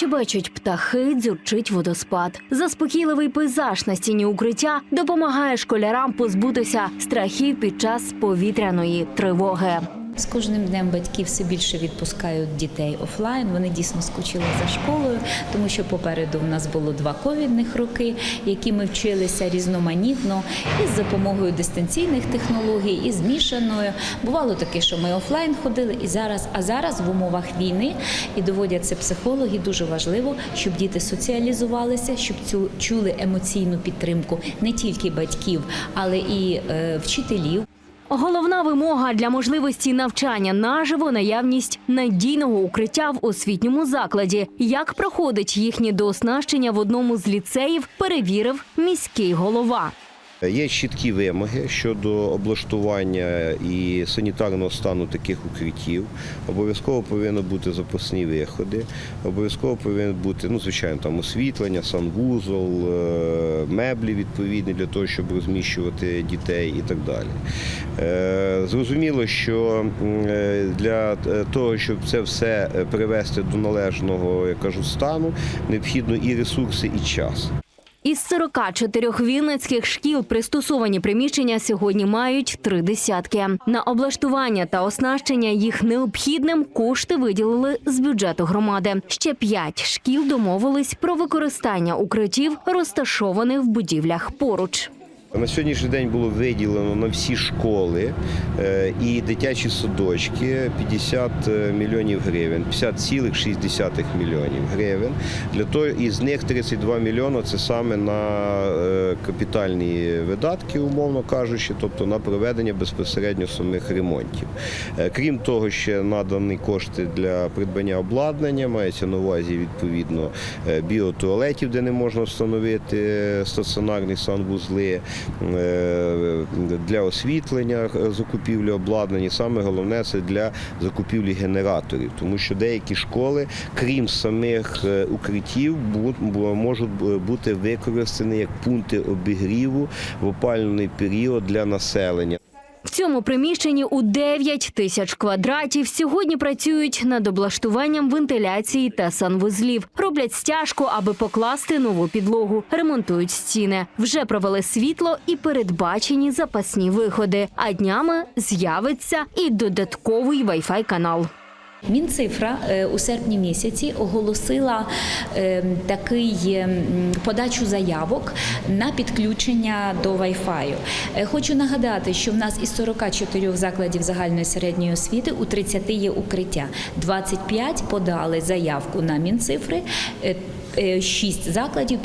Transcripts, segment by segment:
Щебечуть птахи, дзюрчить водоспад. Заспокійливий пейзаж на стіні укриття допомагає школярам позбутися страхів під час повітряної тривоги. З кожним днем батьки все більше відпускають дітей офлайн. Вони дійсно скучили за школою, тому що попереду в нас було два ковідних роки, які ми вчилися різноманітно і з допомогою дистанційних технологій, і змішаною. Бувало таке, що ми офлайн ходили, і зараз, а зараз в умовах війни і доводять це психологи. Дуже важливо, щоб діти соціалізувалися, щоб цю чули емоційну підтримку не тільки батьків, але і е, вчителів. Головна вимога для можливості навчання наживо наявність надійного укриття в освітньому закладі. Як проходить їхнє дооснащення в одному з ліцеїв, перевірив міський голова. Є чіткі вимоги щодо облаштування і санітарного стану таких укриттів. Обов'язково повинні бути запасні виходи, обов'язково повинно бути, ну, звичайно, там освітлення, санвузол, е, меблі відповідні для того, щоб розміщувати дітей і так далі. Е, Зрозуміло, що е, для того, щоб це все привести до належного, я кажу, стану, необхідно і ресурси, і час. Із 44 вінницьких шкіл пристосовані приміщення сьогодні мають три десятки. На облаштування та оснащення їх необхідним кошти виділили з бюджету громади. Ще п'ять шкіл домовились про використання укриттів, розташованих в будівлях поруч. На сьогоднішній день було виділено на всі школи е, і дитячі садочки 50 мільйонів гривень, 50,6 мільйонів гривень. Для того із них 32 мільйони це саме на е, капітальні видатки, умовно кажучи, тобто на проведення безпосередньо самих ремонтів. Е, Крім того, ще надані кошти для придбання обладнання, мається на увазі відповідно е, біотуалетів, де не можна встановити е, стаціонарні санвузли е, для освітлення е, закупівлі обладнання. Саме головне це для закупівлі генераторів, тому що деякі школи, крім самих е, укриттів, можуть бути використані як пункти обігріву в опалювальний період для населення. В цьому приміщенні у 9 тисяч квадратів сьогодні працюють над облаштуванням вентиляції та санвузлів. Роблять стяжку, аби покласти нову підлогу. Ремонтують стіни. Вже провели світло і передбачені запасні виходи. А днями з'явиться і додатковий Wi-Fi канал. Мінцифра е, у серпні місяці оголосила е, такий е, подачу заявок на підключення до Wi-Fi. Хочу нагадати, що в нас із 44 закладів загальної середньої освіти у 30 є укриття. 25 подали заявку на Мінцифри, 6 закладів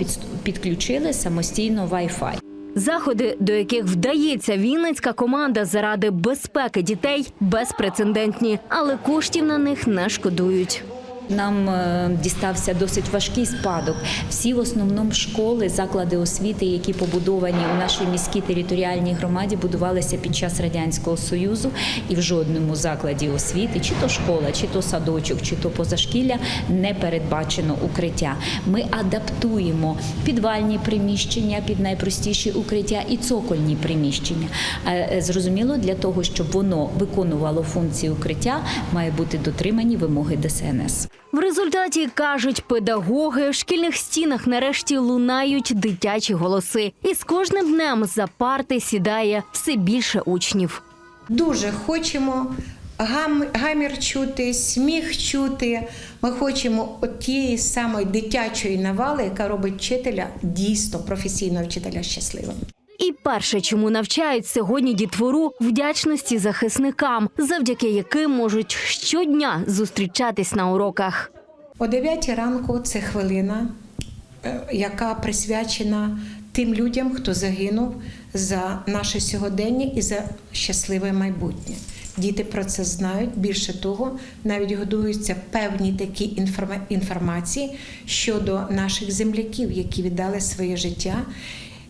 підключили самостійно Wi-Fi. Заходи, до яких вдається вінницька команда заради безпеки дітей, безпрецедентні, але коштів на них не шкодують. Нам е, дістався досить важкий спадок. Всі в основному школи, заклади освіти, які побудовані у нашій міській територіальній громаді, будувалися під час радянського союзу, і в жодному закладі освіти, чи то школа, чи то садочок, чи то позашкілля, не передбачено укриття. Ми адаптуємо підвальні приміщення під найпростіші укриття і цокольні приміщення. Е, Зрозуміло, для того, щоб воно виконувало функції укриття, має бути дотримані вимоги ДСНС. В результаті кажуть педагоги, в шкільних стінах нарешті лунають дитячі голоси, і з кожним днем за парти сідає все більше учнів. Дуже хочемо гам, гамір чути, сміх чути. Ми хочемо от тієї самої дитячої навали, яка робить вчителя дійсно професійного вчителя щасливим. І перше, чому навчають сьогодні дітвору вдячності захисникам, завдяки яким можуть щодня зустрічатись на уроках. О 9 ранку це хвилина, е, яка присвячена тим людям, хто загинув за наше сьогодення і за щасливе майбутнє. Діти про це знають. Більше того, навіть годуються певні такі інформа- інформації щодо наших земляків, які віддали своє життя.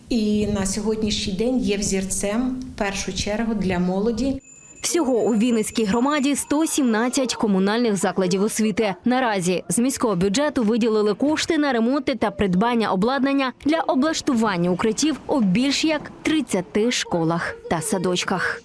І на сьогоднішній день є взірцем в першу чергу для молоді, Всього у Вінницькій громаді 117 комунальних закладів освіти. Наразі з міського бюджету виділили кошти на ремонти та придбання обладнання для облаштування укриттів у більш як 30 школах та садочках.